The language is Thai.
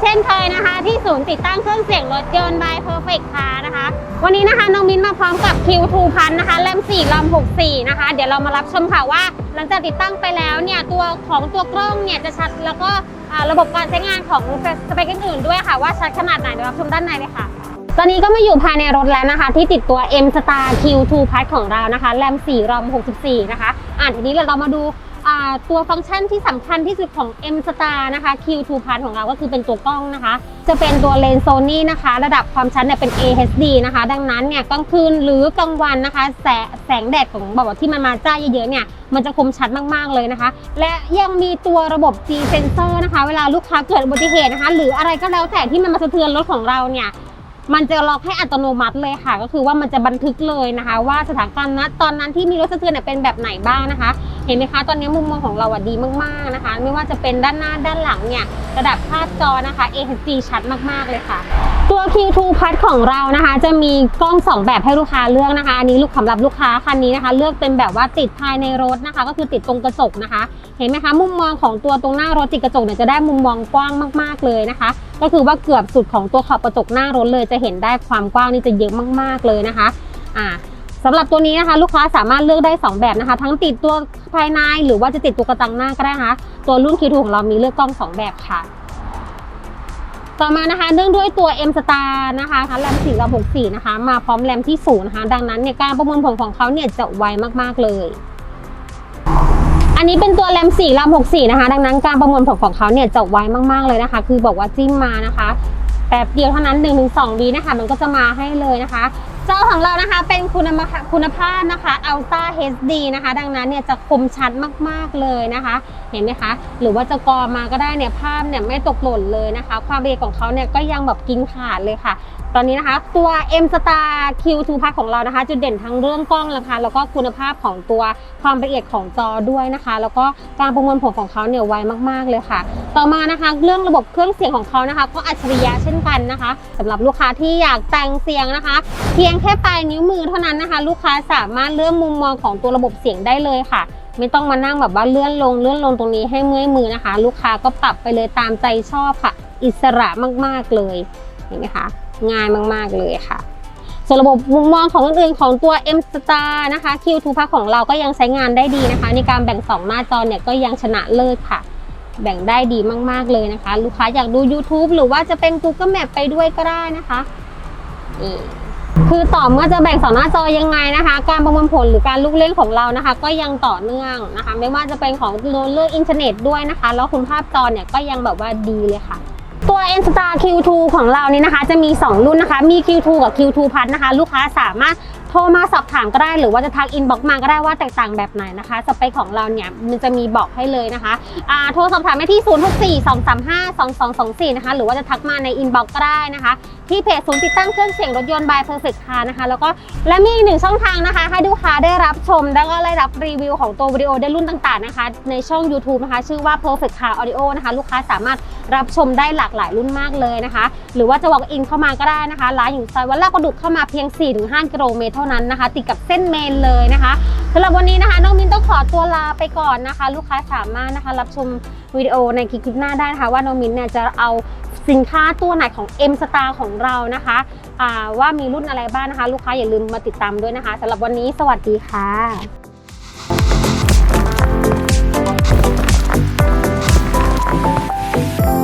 เช่นเคยนะคะ ที่ศูนย์ติดตั้งเครื่องเสียงรถยนต์ by Perfect Car นะคะ วันนี้นะคะน้องมิ้นมาพร้อมกับ Q2 พันนะคะแรม4ลำ64 นะคะ เดี๋ยวเรามารับชมค่ะว่า หลังจากติดตั้งไปแล้วเนี่ยตัวของตัวกล้องเนี่ยจะชัดแล้วก็ระบบการใช้งานของสเปคอื่นๆด้วยค่ะว่าชัดขนาดไหนเดี๋ยวรับชมด้านในเลยค่ะตอนนี้ก็มาอยู่ภายในรถแล้วนะคะ ที่ติดตัว M Star Q2 Plus ของเรานะคะแรม4 ROM 64 นะคะ อ่านทีนี้เรามาดู ตัวฟังก์ชันที่สำคัญที่สุดของ M Star นะคะ Q2 Plus ของเราก็คือเป็นตัวกล้องนะคะ จะเป็นตัวเลนส์โซนี่นะคะ ระดับความชัดเนี่ยเป็น AHD นะคะ ดังนั้นเนี่ยกลางคืนหรือกลางวันนะคะ แสงแสงแดดของแบบว่าที่มันมาจ้าเยอะๆเนี่ยมันจะคมชัดมากๆเลยนะคะ และยังมีตัวระบบ G sensor นะคะ เวลาลูกค้าเกิดอุบัติเหตุนะคะ หรืออะไรก็แล้วแต่ที่มันมาสะเทือนรถของเราเนี่ยมันจะล็อกให้อัตโนมัติเลยค่ะ ก็คือว่ามันจะบันทึกเลยนะคะ ว่าสถานการณ์ณตอนนั้นที่มีรถสะเทือนเนี่ยเป็นแบบไหนบ้างนะคะ เห็นไหมคะ ตอนนี้มุมมองของเราอะดีมากๆนะคะ ไม่ว่าจะเป็นด้านหน้าด้านหลังเนี่ย ระดับภาพจอนะคะ AHD ชัดมากๆเลยค่ะ ตัว Q2 Plus ของเรานะคะ จะมีกล้อง 2 แบบให้ลูกค้าเลือกนะคะ อันนี้ลูกสำหรับลูกค้าคันนี้นะคะ เลือกเป็นแบบว่าติดภายในรถนะคะ ก็คือติดตรงกระจกนะคะ เห็นไหมคะ มุมมองของตัวตรงหน้ารถติดกระจกเนี่ยจะได้มุมมองกว้างมาก ๆเลยนะคะ ก็คือว่าเกือบสุดของตัวขอบกระจกหน้ารถเลย จะเห็นได้ความกว้างนี่จะเยอะมาก ๆเลยนะคะ อ่า สำหรับตัวนี้นะคะลูกค้าสามารถเลือกได้ 2 แบบนะคะ ทั้งติดตัวภายในหรือว่าจะติดตัวกระจังหน้าก็ได้นะคะตัวรุ่น Q2 ของเรามีเลือกกล้อง 2 แบบค่ะ ต่อมานะคะเนื่องด้วยตัว M Star นะคะแรม4กับ64นะคะ มาพร้อมแรมที่สูงนะคะ ดังนั้นเนี่ยการประมวลผลของเขาเนี่ยจะไวมากๆเลย อันนี้เป็นตัวแรม4แรม64นะคะ ดังนั้นการประมวลผลของเขาเนี่ยจะไวมากๆเลยนะคะ คือบอกว่าจิ้มมานะคะแป๊บเดียวเท่านั้น1-2วินะคะ มันก็จะมาให้เลยนะคะ จอของเรานะคะเป็นคุณภาพคุณภาพนะคะ Ultra HD นะคะ ดังนั้นเนี่ยจะคมชัดมากๆเลยนะคะ เห็นไหมคะ หรือว่าจะกรอมาก็ได้เนี่ยภาพเนี่ยไม่ตกหล่นเลยนะคะ ความละเอียดของเขาเนี่ยก็ยังแบบกินขาดเลยค่ะ ตอนนี้นะคะ ตัว M Star Q2 Plus ของเรานะคะ จุดเด่นทั้งเรื่องกล้องนะคะ แล้วก็คุณภาพของตัวความละเอียดของจอด้วยนะคะ แล้วก็การประมวลผลของเขาเนี่ยไวมากๆเลยค่ะ ต่อมานะคะเรื่องระบบเครื่องเสียงของเขานะคะ ก็อัจฉริยะเช่นกันนะคะสำหรับลูกค้าที่อยากแต่งเสียงนะคะ เพียงแค่ปลายนิ้วมือเท่านั้นนะคะ ลูกค้าสามารถเลื่อนมุมมองของตัวระบบเสียงได้เลยค่ะ ไม่ต้องมานั่งแบบว่าเลื่อนลงเลื่อนลงตรงนี้ให้เมื่อยมือนะคะ ลูกค้าก็ปรับไปเลยตามใจชอบค่ะ อิสระมากๆเลยเห็นไหมคะง่ายมากๆเลยค่ะส่วนระบบมุมมองของอื่นๆของตัว M Star นะคะ Q2 Plus ของเราก็ยังใช้งานได้ดีนะคะ ในการแบ่งสองหน้าจอเนี่ยก็ยังชนะเลิศค่ะ แบ่งได้ดีมากๆเลยนะคะ ลูกค้าอยากดู YouTube หรือว่าจะเป็น Google Map ไปด้วยก็ได้นะคะนี่ คือต่อเมื่อจะแบ่งสองหน้าจอยังไงนะคะ การประมวลผลหรือการลูกเล่นของเรานะคะ ก็ยังต่อเนื่องนะคะ ไม่ว่าจะเป็นของเรื่องอินเทอร์เน็ตด้วยนะคะ แล้วคุณภาพจอเนี่ยก็ยังแบบว่าดีเลยค่ะตัว N Star Q2 ของเรานี่นะคะ จะมี 2 รุ่นนะคะ มี Q2 กับ Q2 Plus นะคะ ลูกค้าสามารถ ทรมาสอบถามก็ได้หรือว่าจะทักอินบ็อกมาก็ได้ว่าแตกต่างแบบไหนนะคะ สเปคของเราเนี่ยมันจะมีบอกให้เลยนะคะอ่าโทรสอบถามได้ที่ 0642352224 นะคะ หรือว่าจะทักมาในอินบ็อกก็ได้นะคะ ที่เพจศูนย์ติดตั้งเครื่องเสียงรถยนต์ by Perfect Car นะคะ แล้วก็และมีอีกหนึ่งช่องทางนะคะ ให้ลูกค้าได้รับชม แล้วก็ได้รับรีวิวของตัววิดีโอได้รุ่นต่างๆนะคะ ในช่อง YouTube นะคะ ชื่อว่า Perfect Car Audio นะคะ ลูกค้าสามารถรับชมได้หลากหลายรุ่นมากเลยนะคะ หรือว่าจะ walk in เข้ามาก็ได้นะคะร้านอยู่ซอยวัดลาดประดุกเข้ามาเพียง 4-5 กิโลเมตรเท่านั้นนะคะ ติดกับเส้นเมนเลยนะคะสำหรับวันนี้นะคะ น้องมินต้องขอตัวลาไปก่อนนะคะ ลูกค้าสามารถนะคะ รับชมวิดีโอในคลิปหน้าได้นะคะ ว่าน้องมินเนี่ยจะเอาสินค้าตัวไหนของ M Star ของเรานะคะว่ามีรุ่นอะไรบ้างนะคะ ลูกค้าอย่าลืมมาติดตามด้วยนะคะสำหรับวันนี้สวัสดีค่ะ